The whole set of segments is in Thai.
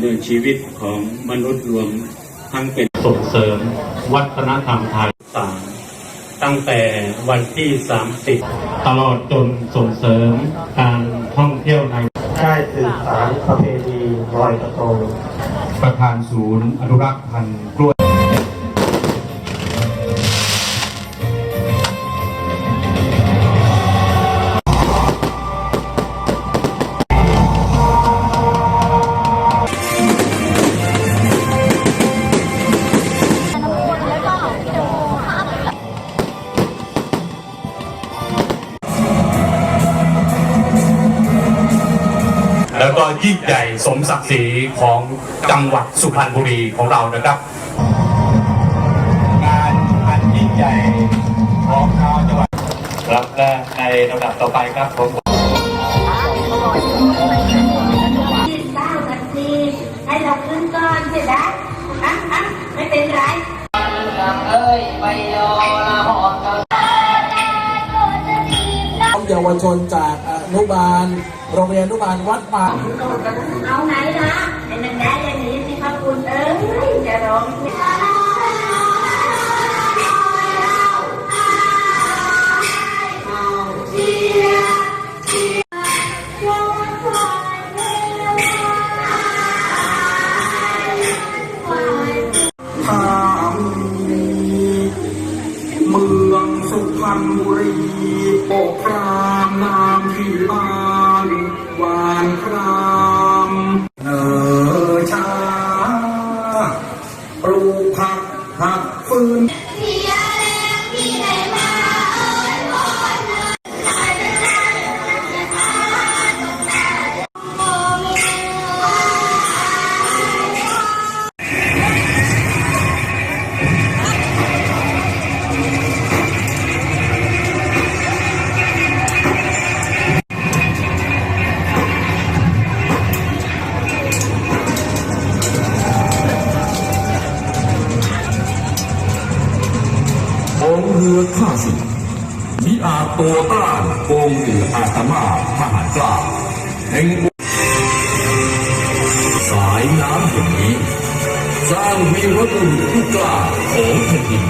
เดินชีวิตของมนุษย์รวมทั้งเป็นส่งเสริมวัฒนธรรมไทยสามตั้งแต่วันที่ 30 ตลอดจนส่งเสริมการท่องเที่ยวในได้สืบสานประเพณีลอยกระทงประธานศูนย์อนุรักษ์พันธุ์กล้วย แล้วก็ยิ่งใหญ่สมศักดิ์ศรีของจังหวัดสุพรรณบุรีของเรานะครับ งานอันยิ่งใหญ่ของชาวจังหวัดรับและในลำดับต่อไปครับผมที่เศร้าสักทีให้เราขึ้นก่อนเสียได้อะอะไม่เป็นไรเยาวชนจากอ นุบาล โรงเรียนอนุบาลวัดป่าเอาไหนนะไอ้นังแดงอย่างนี้สิครับคุณเอ้ยจะร้องเมืองสุพรรณบุรีโอกรามนา บ้านหวานคราม รือข้าศึกมิอาจโตต้านโกงหรืออาตมาทหารกล้าแห่งสายน้ำแห่งนี้ สร้างวีรบุรุษผู้กล้าของแผ่นดิน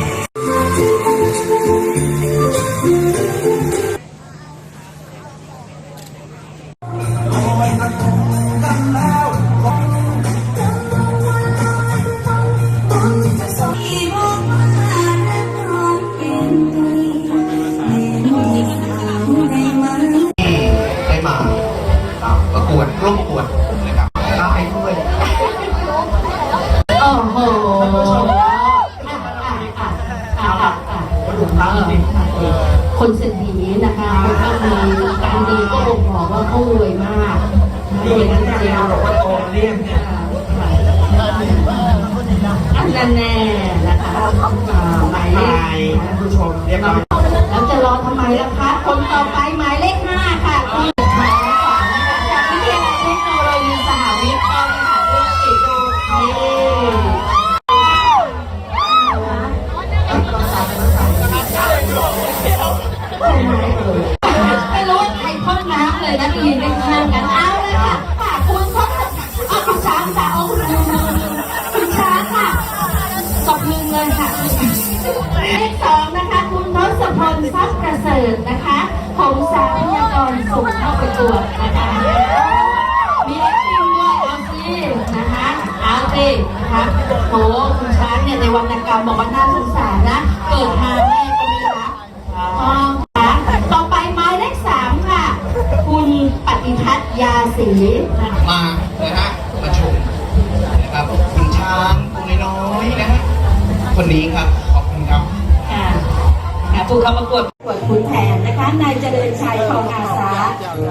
คนเศรษฐีนะคะคนก็มีการดีก็บ่งบอกว่าเขารวยมากรวยจริงๆบอกว่าโตเลี่ยมเนี่ยอันนั้นแน่นะคะอ่าหมายเลตายขท่านผู้ชมเรียบร้อยแล้วจะรอทำไมล่ะคะ คนต่อไปหมายเลข ทรัพย์ประเสริฐนะคะของสาพยากรส่งเข้าประกวดนะคะมีเอ็กซ์ตรีมด้วยเอาสินะคะเอาสินะคะโหคุณช้างเนี่ยในวรรณกรรมบอกว่าน่าสงสารนะ เกิดมาแม่ก็ไม่รักอ๋อค่ะต่อไปหมายเลขสามค่ะ คุณปฏิพัฒน์ยาศรีมานะฮะมาชมนะครับคุณช้างตัวน้อยๆนะฮะคนนี้ครับ เข้าประกวดประกวดขุนแผนนะคะนายเจริญชัยทองอาสา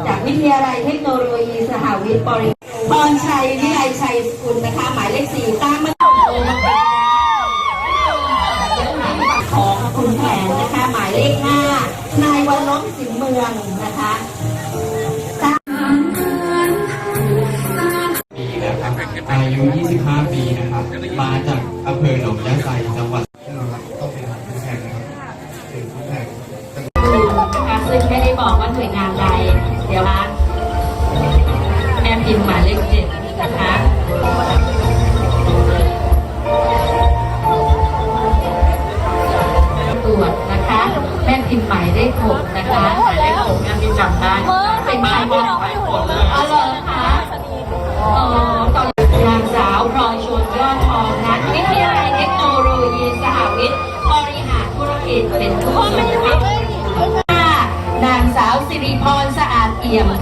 จากวิทยาลัยเทคโนโลยีสหวิทย์บริพรชัยวิไลชัยสกุลนะคะ หมายเลขสี่ตามมาโตมาของคุณแผนนะคะ หมายเลขห้านายวันลบสิงห์เมืองนะคะปีนะครับอายุ 25 ปีนะครับ มาจากอำเภอหนองยะ ซึ่งไม่ได้บอกว่าหน่วยงานใดเดี๋ยวนะแม่พิมพ์หมายเลขเจ็ดนะคะ อี่ยมค่ะ